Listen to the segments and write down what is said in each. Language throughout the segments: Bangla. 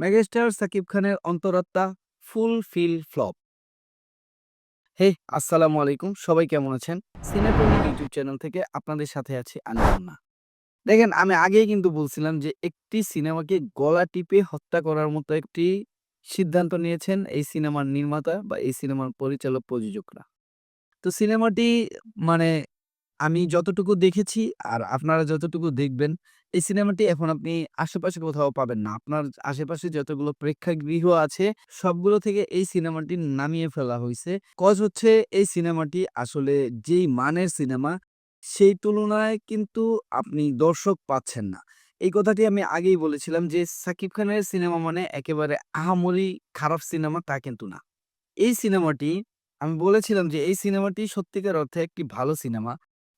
মেগাস্টার সাকিব খানের অন্তরাত্মা ফুল ফিল ফ্লপ। হে, আসসালামু আলাইকুম, সবাই কেমন আছেন? সিনেপ্রেমিক ইউটিউব চ্যানেল থেকে আপনাদের সাথে আছি আমি মুন্না দেখেন, আমি আগেই কিন্তু বলছিলাম যে একটি সিনেমাকে গলা টিপে হত্যা করার মতো একটি সিদ্ধান্ত নিয়েছেন এই সিনেমার নির্মাতা বা এই সিনেমার পরিচালক প্রযোজকরা। তো সিনেমাটি মানে আমি যতটুকু দেখেছি আর আপনারা যতটুকু দেখবেন, এই সিনেমাটি এখন আপনি আশেপাশে কোথাও পাবেন না। আপনার আশেপাশে যতগুলো প্রেক্ষাগৃহ আছে, সবগুলো থেকে এই সিনেমাটি নামিয়ে ফেলা হয়েছে কজ হচ্ছে এই সিনেমাটি আসলে যেই মানের সিনেমা, সেই তুলনায় কিন্তু আপনি দর্শক পাচ্ছেন না। এই কথাটি আমি আগেই বলেছিলাম যে, সাকিব খানের সিনেমা মানে একেবারে আহামরি খারাপ সিনেমা তা কিন্তু না। এই সিনেমাটি, আমি বলেছিলাম যে, এই সিনেমাটি সত্যিকার অর্থে একটি ভালো সিনেমা।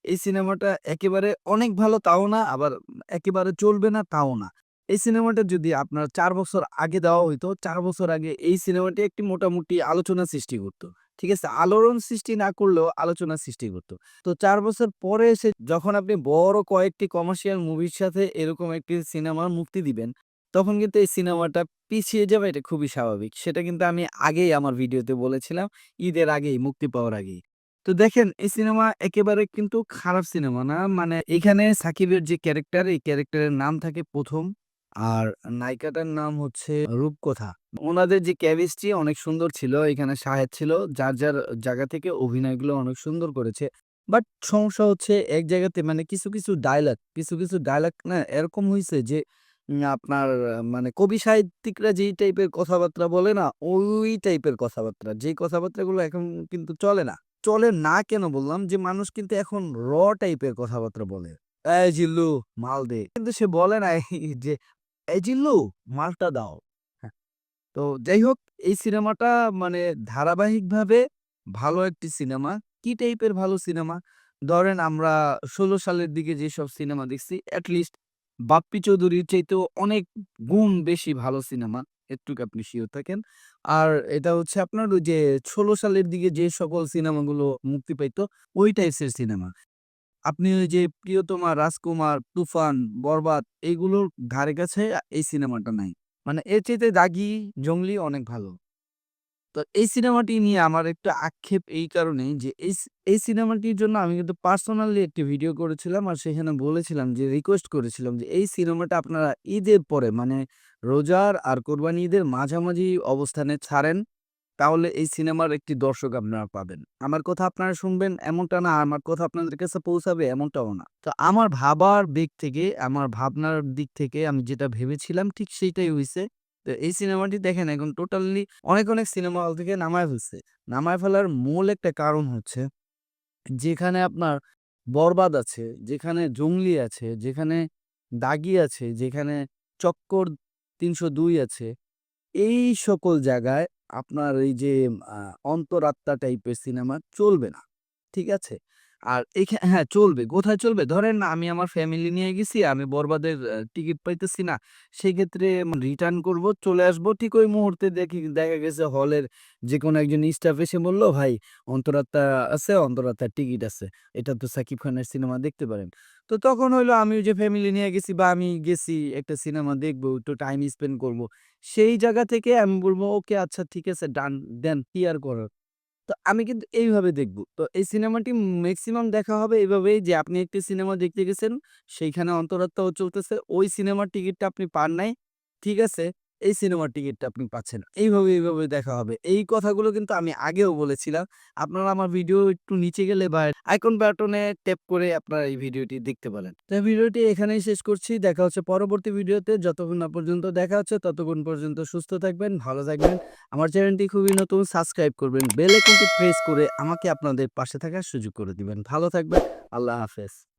এই সিনেমাটা একেবারে অনেক ভালো তাও না, আবার একেবারে চলবে না তাও না। এই সিনেমাটা যদি আপনার চার বছর আগে দেওয়া হইতো, চার বছর আগে এই সিনেমাটি একটি মোটামুটি আলোচনা সৃষ্টি করতো। ঠিক আছে? আলোড়ন সৃষ্টি না করলেও আলোচনা সৃষ্টি করতো। তো চার বছর পরে এসে যখন আপনি বড় কয়েকটি কমার্শিয়াল মুভির সাথে এরকম একটি সিনেমার মুক্তি দিবেন, তখন কিন্তু এই সিনেমাটা পিছিয়ে যাবে এটা খুবই স্বাভাবিক। সেটা কিন্তু আমি আগেই আমার ভিডিওতে বলেছিলাম, ঈদের আগেই, মুক্তি পাওয়ার আগেই। তো দেখেন, এই সিনেমা একেবারে কিন্তু খারাপ সিনেমা না? মানে এখানে সাকিবের যে ক্যারেক্টার, এই ক্যারেক্টারের নাম থাকে প্রথম। আর নায়িকাটার নাম হচ্ছে রূপকথা। ওনাদের যে কেমিস্ট্রি অনেক সুন্দর ছিল, এখানে শাহেদ ছিল, যার যার জায়গা থেকে অভিনয়গুলো অনেক সুন্দর করেছে। বাট সমস্যা হচ্ছে এক জায়গাতে মানে কিছু কিছু ডায়লগ কিছু কিছু ডায়লগ না, এরকম হয়েছে যে আপনার মানে কবি সাহিত্যিকরা যেই টাইপের কথাবার্তা বলে না, ওই টাইপের কথাবার্তা। যেই কথাবার্তাগুলো এখন কিন্তু চলে না। চলে না কেন বললাম যে মানুষ কিন্তু এখন র টাইপের কথাবার্তা বলে। এই জিল্লু মাল দে। কিন্তু সে বলে না যে জিল্লু মালটা দাও। হ্যাঁ, তো যাই হোক এই সিনেমাটা মানে ধারাবাহিকভাবে ভালো একটি সিনেমা। কি টাইপের ভালো সিনেমা? ধরেন আমরা ষোলো সালের দিকে যেসব সিনেমা দেখছি অ্যাটলিস্ট বাপ্পি চৌধুরীর চাইতেও অনেক গুণ বেশি ভালো সিনেমা। এটুকু আপনি শিওর থাকেন। আর এটা হচ্ছে আপনার ওই যে ষোলো সালের দিকে যে সকল সিনেমাগুলো মুক্তি পাইতো, ওই টাইপসের সিনেমা। আপনি ওই যে প্রিয়তমা, রাজকুমার, তুফান, বরবাদ, এইগুলোর ধারে কাছে এই সিনেমাটা নাই। মানে এর চাইতে দাগি জঙ্গলি অনেক ভালো। তো এই সিনেমাটি নিয়ে আমার একটা আক্ষেপ এই কারণে যে এই এই সিনেমাটির জন্য আমি কিন্তু পার্সোনালি একটি ভিডিও করেছিলাম আর সেখানে বলেছিলাম যে রিকোয়েস্ট করেছিলাম যে, এই সিনেমাটা আপনারা ঈদের পরে মানে রোজার আর কোরবানি ঈদের মাঝামাঝি অবস্থানে ছাড়েন, তাহলে এই সিনেমার একটি দর্শক আপনারা পাবেন। আমার কথা আপনারা শুনবেন এমনটা না, আমার কথা আপনাদের কাছে পৌঁছাবে এমনটাও না। তো আমার ভাবার দিক থেকে, আমার ভাবনার দিক থেকে আমি যেটা ভেবেছিলাম ঠিক সেইটাই হয়েছে তো এই সিনেমাটি দেখেন এখন টোটালি অনেক অনেক সিনেমা হল থেকে নামায় ফেলছে। নামায় ফেলার মূল একটা কারণ হচ্ছে যেখানে আপনার বরবাদ আছে, যেখানে জঙ্গলি আছে, যেখানে দাগি আছে, যেখানে চক্কর তিনশো দুই আছে। এই সকল জায়গায় আপনার এই যে অন্তরাত্মা টাইপের সিনেমা চলবে না, ঠিক আছে? আর এখানে হ্যাঁ চলবে। কোথায় চলবে? ধরেন আমি আমার ফ্যামিলি নিয়ে গেছি, আমি বরবাদের টিকিট পাইতেছি না। সেই ক্ষেত্রে রিটার্ন করব, চলে আসব। ঠিক ওই মুহূর্তে দেখি, দেখা গেছে হলের যে কোনো একজন স্টাফ এসে বলল, ভাই, অন্তরাত্মা আছে, অন্তরাত্মার টিকিট আছে। এটা তো সাকিব খানের সিনেমা দেখতে পারেন। তো তখন হইল আমি যে ফ্যামিলি নিয়ে গেছি বা আমি গেছি একটা সিনেমা দেখব, একটু টাইম স্পেন্ড করব। সেই জায়গা থেকে আমি বলব, ওকে আচ্ছা ঠিক আছে ডান দেন কি আর করার। তো আমি কিন্তু এইভাবে দেখব। তো এই সিনেমাটি ম্যাক্সিমাম দেখা হবে এভাবেই যে আপনি একটি সিনেমা দেখতে গেছেন, সেইখানে অন্তরাত্মাও চলতেছে। ওই সিনেমার টিকিটটা আপনি পান নাই, ঠিক আছে? এই সিনেমার টিকিটটা আপনি পাচ্ছেন। এইভাবে এইভাবে দেখা হবে। এই কথাগুলো কিন্তু আমি আগেও বলেছিলাম। আপনারা আমার ভিডিও একটু নিচে গেলে বা আইকন বাটনে ট্যাপ করে আপনারা এই ভিডিওটি দেখতে পারেন। তো ভিডিওটি এখানেই শেষ করছি। দেখা হচ্ছে পরবর্তী ভিডিওতে যতক্ষণ না পর্যন্ত দেখা হচ্ছে, ততক্ষণ পর্যন্ত সুস্থ থাকবেন, ভালো থাকবেন। আমার চ্যানেলটি খুবই নতুন সাবস্ক্রাইব করবেন বেল আইকনটি প্রেস করে আমাকে আপনাদের পাশে থাকার সুযোগ করে দিবেন। ভালো থাকবেন। আল্লাহ হাফেজ।